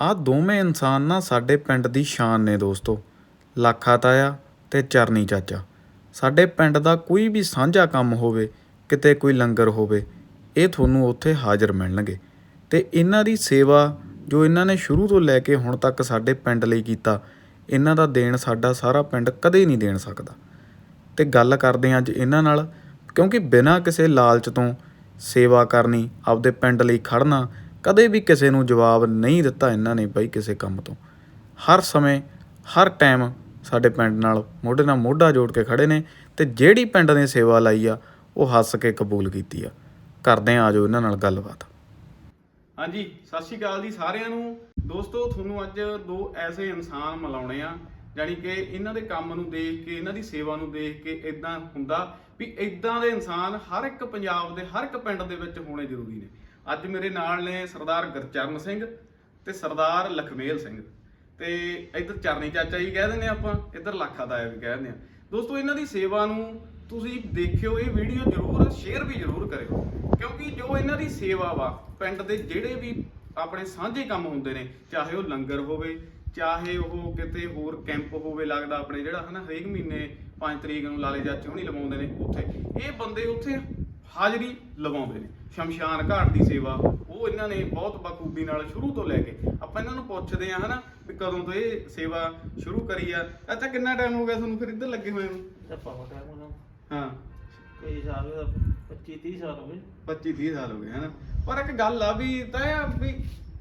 ਆਹ ਦੋਵੇਂ ਇਨਸਾਨ ਨਾ ਸਾਡੇ ਪਿੰਡ ਦੀ ਸ਼ਾਨ ਨੇ ਦੋਸਤੋ। ਲਾਖਾ ਤਾਇਆ ਤੇ ਚਰਨੀ ਚਾਚਾ। ਸਾਡੇ ਪਿੰਡ ਦਾ ਕੋਈ ਵੀ ਸਾਂਝਾ ਕੰਮ ਹੋਵੇ, ਕਿਤੇ ਕੋਈ ਲੰਗਰ ਹੋਵੇ, ਇਹ ਤੁਹਾਨੂੰ ਉੱਥੇ ਹਾਜ਼ਰ ਮਿਲਣਗੇ। ਤੇ ਇਹਨਾਂ ਦੀ ਸੇਵਾ ਜੋ ਇਹਨਾਂ ਨੇ ਸ਼ੁਰੂ ਤੋਂ ਲੈ ਕੇ ਹੁਣ ਤੱਕ ਸਾਡੇ ਪਿੰਡ ਲਈ ਕੀਤਾ, ਇਹਨਾਂ ਦਾ ਦੇਣ ਸਾਡਾ ਸਾਰਾ ਪਿੰਡ ਕਦੇ ਨਹੀਂ ਦੇਣ ਸਕਦਾ। ਤੇ ਗੱਲ ਕਰਦੇ ਹਾਂ ਅੱਜ ਇਹਨਾਂ ਨਾਲ, ਕਿਉਂਕਿ ਬਿਨਾਂ ਕਿਸੇ ਲਾਲਚ ਤੋਂ ਸੇਵਾ ਕਰਨੀ, ਆਪਦੇ ਪਿੰਡ ਲਈ ਖੜਨਾ ਕਦੇ ਵੀ ਕਿਸੇ ਨੂੰ ਜਵਾਬ ਨਹੀਂ ਦਿੱਤਾ ਇਹਨਾਂ ਨੇ ਬਈ ਕਿਸੇ ਕੰਮ ਤੋਂ। ਹਰ ਸਮੇਂ, ਹਰ ਟਾਈਮ ਸਾਡੇ ਪਿੰਡ ਨਾਲ ਮੋਢੇ ਨਾਲ ਮੋਢਾ ਜੋੜ ਕੇ ਖੜੇ ਨੇ ਤੇ ਜਿਹੜੀ ਪਿੰਡ ਨੇ ਸੇਵਾ ਲਾਈ ਆ, ਉਹ ਹੱਸ ਕੇ ਕਬੂਲ ਕੀਤੀ ਆ। ਕਰਦੇ ਆ ਆਜੋ ਇਹਨਾਂ ਨਾਲ ਗੱਲਬਾਤ। ਹਾਂਜੀ, ਸਤਿ ਸ਼੍ਰੀ ਅਕਾਲ ਜੀ ਸਾਰਿਆਂ ਨੂੰ। ਦੋਸਤੋ, ਤੁਹਾਨੂੰ ਅੱਜ ਦੋ ਐਸੇ ਇਨਸਾਨ ਮਿਲਾਉਣੇ ਆ, ਜਾਣੀ ਕਿ ਇਹਨਾਂ ਦੇ ਕੰਮ ਨੂੰ ਦੇਖ ਕੇ, ਇਹਨਾਂ ਦੀ ਸੇਵਾ ਨੂੰ ਦੇਖ ਕੇ ਇਦਾਂ ਹੁੰਦਾ ਵੀ ਇਦਾਂ ਦੇ ਇਨਸਾਨ ਹਰ ਇੱਕ ਪੰਜਾਬ ਦੇ, ਹਰ ਇੱਕ ਪਿੰਡ ਦੇ ਵਿੱਚ ਹੋਣੇ ਜ਼ਰੂਰੀ ਨੇ। ਅੱਜ ਮੇਰੇ ਨਾਲ ਨੇ ਸਰਦਾਰ ਗੁਰਚਰਨ ਸਿੰਘ ਤੇ ਸਰਦਾਰ ਲਖਮੇਲ ਸਿੰਘ। ਤੇ ਇੱਧਰ ਚਰਨੀ ਚਾਚਾ ਜੀ ਕਹਿ ਦਿੰਦੇ ਆਪਾਂ, ਇੱਧਰ ਲੱਖਾ ਤਾਇਆ ਵੀ ਕਹਿ ਦਿੰਦੇ ਆ। ਦੋਸਤੋ, ਇਹਨਾਂ ਦੀ ਸੇਵਾ ਨੂੰ ਤੁਸੀਂ ਦੇਖਿਓ, ਇਹ ਵੀਡੀਓ ਜ਼ਰੂਰ ਸ਼ੇਅਰ ਵੀ ਜ਼ਰੂਰ ਕਰਿਓ। ਕਿਉਂਕਿ ਜੋ ਇਹਨਾਂ ਦੀ ਸੇਵਾ ਵਾ, ਪਿੰਡ ਦੇ ਜਿਹੜੇ ਵੀ ਆਪਣੇ ਸਾਂਝੇ ਕੰਮ ਹੁੰਦੇ ਨੇ, ਚਾਹੇ ਉਹ ਲੰਗਰ ਹੋਵੇ, ਚਾਹੇ ਉਹ ਕਿਤੇ ਹੋਰ ਕੈਂਪ ਹੋਵੇ ਲੱਗਦਾ ਆਪਣੇ ਜਿਹੜਾ ਹਨਾ, ਹਰੇਕ ਮਹੀਨੇ 5 ਤਰੀਕ ਨੂੰ ਲਾਲੇ ਚਾਚੇ ਹੁਣੀ ਲਵਾਉਂਦੇ ਨੇ ਉੱਥੇ। ਇਹ ਬੰਦੇ ਉੱਥੇ ਹਾਜ਼ਰੀ ਲਵਾਉਂਦੇ ਨੇ। ਸ਼ਮਸ਼ਾਨ ਘਾਟ ਦੀ ਸੇਵਾ ਉਹ ਇਹਨਾਂ ਨੇ ਬਹੁਤ ਬਖੂਬੀ ਨਾਲ ਸ਼ੁਰੂ ਤੋਂ ਲੈ ਕੇ ਆਪਾਂ ਇਹਨਾਂ ਨੂੰ ਪੁੱਛਦੇ ਆ ਹਨਾ ਵੀ ਕਦੋਂ ਤੋਂ ਇਹ ਸੇਵਾ ਸ਼ੁਰੂ ਕਰੀ ਆ। ਅੱਛਾ ਕਿੰਨਾ ਟਾਈਮ ਹੋ ਗਿਆ ਤੁਹਾਨੂੰ ਫਿਰ ਇੱਧਰ ਲੱਗੇ ਹੋਏ ਨੂੰ? ਤਾਂ ਪਾਵਾ ਟਾਈਮ ਉਹਨਾਂ ਹਾਂ। ਕਈ ਸਾਲ 25 30 ਸਾਲ ਹੋ ਗਏ। 25 30 ਸਾਲ ਹੋ ਗਏ ਹਨਾ। ਪਰ ਇੱਕ ਗੱਲ ਆ ਵੀ ਤਾਂ ਇਹ ਵੀ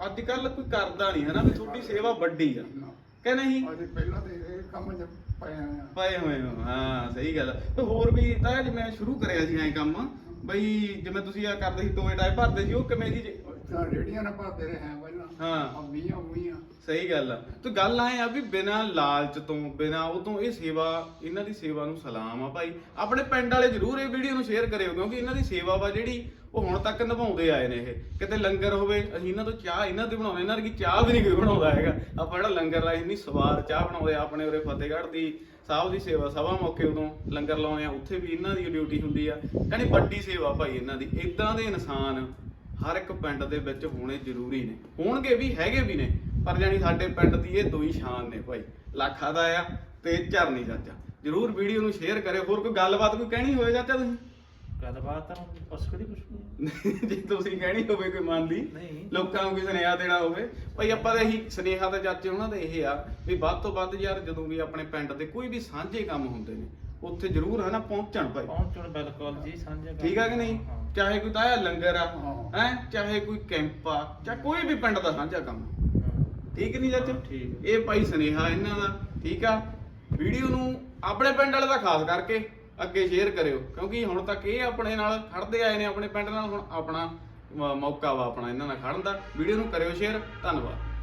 ਅੱਜ ਕੱਲ ਕੋਈ ਕਰਦਾ ਨਹੀਂ ਹਨਾ ਵੀ ਤੁਹਾਡੀ ਸੇਵਾ ਵੱਡੀ ਆ। ਕਿ ਨਹੀਂ? ਅਸੀਂ ਪਹਿਲਾਂ ਤੇ ਇਹ ਕੰਮ ਚ ਪਏ ਆ। ਪਏ ਹੋਏ ਹੋ ਹਾਂ ਸਹੀ ਗੱਲ। ਤੇ ਹੋਰ ਵੀ ਤਾਂ ਮੈਂ ਸ਼ੁਰੂ ਕਰਿਆ ਸੀ ਐ ਕੰਮ। ਬਈ ਜਿਵੇਂ ਤੁਸੀਂ ਆ ਕਰਦੇ ਸੀ ਟੋਏ ਟਾਏ ਭਰਦੇ ਸੀ, ਉਹ ਕਿਵੇਂ ਜੀ? ਰੇੜੀਆਂ ਨਾਲ ਭਰਦੇ ਰਹੇ, ਹਾਂ ਹਾਂ। ਆ ਮੀਆਂ ਮੀਆਂ ਸਹੀ ਗੱਲ ਆ। ਤੇ ਗੱਲ ਆਏ ਆ ਵੀ ਬਿਨਾਂ ਲਾਲਚ ਤੋਂ ਬਿਨਾਂ ਉਹ ਤੋਂ ਇਹ ਸੇਵਾ ਇਹਨਾਂ ਦੀ ਸੇਵਾ ਨੂੰ ਸਲਾਮ ਆ ਭਾਈ। ਆਪਣੇ ਪਿੰਡ ਵਾਲੇ ਜਰੂਰ ਇਹ ਵੀਡੀਓ ਨੂੰ ਸ਼ੇਅਰ ਕਰਿਓ ਕਿਉਂਕਿ ਇਹਨਾਂ ਦੀ ਸੇਵਾ ਵਾ ਜਿਹੜੀ ਉਹ ਹੁਣ ਤੱਕ ਨਿਭਾਉਂਦੇ ਆਏ ਨੇ ਇਹ। ਕਿਤੇ ਲੰਗਰ ਹੋਵੇ ਅਸੀਂ ਇਹਨਾਂ ਤੋਂ ਚਾਹ ਇਹਨਾਂ ਦੀ ਬਣਾਉਂਦੇ ਇਹਨਾਂ ਦੀ ਚਾਹ ਵੀ ਨਹੀਂ ਕੋਈ ਬਣਾਉਂਦਾ ਹੈਗਾ। ਆਪਾਂ ਜਿਹੜਾ ਲੰਗਰ ਲਾਈ ਇੰਨੀ ਸਵਾਦ ਚਾਹ ਬਣਾਉਂਦੇ ਆ ਆਪਣੇ ਉਰੇ ਫਤਿਹਗੜ੍ਹ ਦੀ ਸਾਹਿਬ ਦੀ ਸੇਵਾ ਸਭਾ ਮੌਕੇ ਉਦੋਂ ਲੰਗਰ ਲਾਉਂਦੇ ਆ ਉੱਥੇ ਵੀ ਇਹਨਾਂ ਦੀ ਡਿਊਟੀ ਹੁੰਦੀ ਆ। ਕਹਿੰਦੀ ਵੱਡੀ ਸੇਵਾ ਭਾਈ ਇਹਨਾਂ ਦੀ ਇਦਾਂ ਦੇ ਇਨਸਾਨ ਹਰ ਇੱਕ ਪਿੰਡ ਦੇ ਵਿੱਚ ਹੋਣੇ ਜ਼ਰੂਰੀ ਨੇ। ਹੋਣਗੇ ਵੀ ਹੈਗੇ ਵੀ ਨੇ ਪਰ ਜਾਨੀ ਸਾਡੇ ਪਿੰਡ ਦੀ ਇਹ ਦੋ ਹੀ ਸ਼ਾਨ ਨੇ ਭਾਈ। ਲੱਖਾ ਦਾ ਆ ਤੇ ਚਰਨੀ ਚਾਚਾ। ਜਰੂਰ ਵੀਡੀਓ ਨੂੰ ਸ਼ੇਅਰ ਕਰਿਓ ਹੋਰ ਕੋਈ ਗੱਲਬਾਤ ਕੋਈ ਕਹਿਣੀ ਹੋਵੇ ਚਾਚਾ ਤੁਸੀਂ? ਗੱਲਬਾਤ ਤਾਂ ਬਸ ਕਦੀ ਕੁਛ ਨਹੀਂ ਜੇ ਤੁਸੀਂ ਕਹਿਣੀ ਹੋਵੇ ਕੋਈ ਮਨ ਦੀ ਲੋਕਾਂ ਨੂੰ ਕੋਈ ਸੁਨੇਹਾ ਦੇਣਾ ਹੋਵੇ। ਭਾਈ ਆਪਾਂ ਤਾਂ ਇਹੀ ਸੁਨੇਹਾ ਤੇ ਚਾਚੇ ਉਹਨਾਂ ਦਾ ਇਹ ਆ ਵੀ ਵੱਧ ਤੋਂ ਵੱਧ ਯਾਰ ਜਦੋਂ ਵੀ ਆਪਣੇ ਪਿੰਡ ਦੇ ਕੋਈ ਵੀ ਸਾਂਝੇ ਕੰਮ ਹੁੰਦੇ ਨੇ ਉੱਥੇ ਜਰੂਰ ਹਨਾ ਪਹੁੰਚਣ ਭਾਈ ਪਹੁੰਚਣ ਬਿਲਕੁਲ ਜੀ ਸਾਂਝਾ ਕੰਮ। ਠੀਕ ਆ ਕਿ ਨਹੀਂ ਹਾਂ। ਚਾਹੇ ਕੋਈ ਤਾਇਆ ਲੰਗਰ ਆ ਹਾਂ। ਹੈ ਚਾਹੇ ਕੋਈ ਕੈਂਪ ਆ ਚਾਹੇ ਕੋਈ ਵੀ ਪਿੰਡ ਦਾ ਸਾਂਝਾ ਕੰਮ ਹਾਂ। ਠੀਕ ਨਹੀਂ ਚਾਚਾ ਹਾਂ, ਠੀਕ। ਇਹ ਭਾਈ ਸੁਨੇਹਾ ਇਹਨਾਂ ਦਾ ਠੀਕ ਆ ਵੀਡੀਓ ਨੂੰ ਆਪਣੇ ਪਿੰਡ ਵਾਲੇ ਦਾ ਖਾਸ ਕਰਕੇ ਅੱਗੇ ਸ਼ੇਅਰ ਕਰਿਓ ਕਿਉਂਕਿ ਹੁਣ ਤੱਕ ਇਹ ਆਪਣੇ ਨਾਲ ਖੜਦੇ ਆਏ ਨੇ ਆਪਣੇ ਪਿੰਡ ਨਾਲ ਹੁਣ ਆਪਣਾ ਮੌਕਾ ਵਾ ਆਪਣਾ ਇਹਨਾਂ ਨਾਲ ਖੜਨ ਦਾ ਵੀਡੀਓ ਨੂੰ ਕਰਿਓ ਸ਼ੇਅਰ ਧੰਨਵਾਦ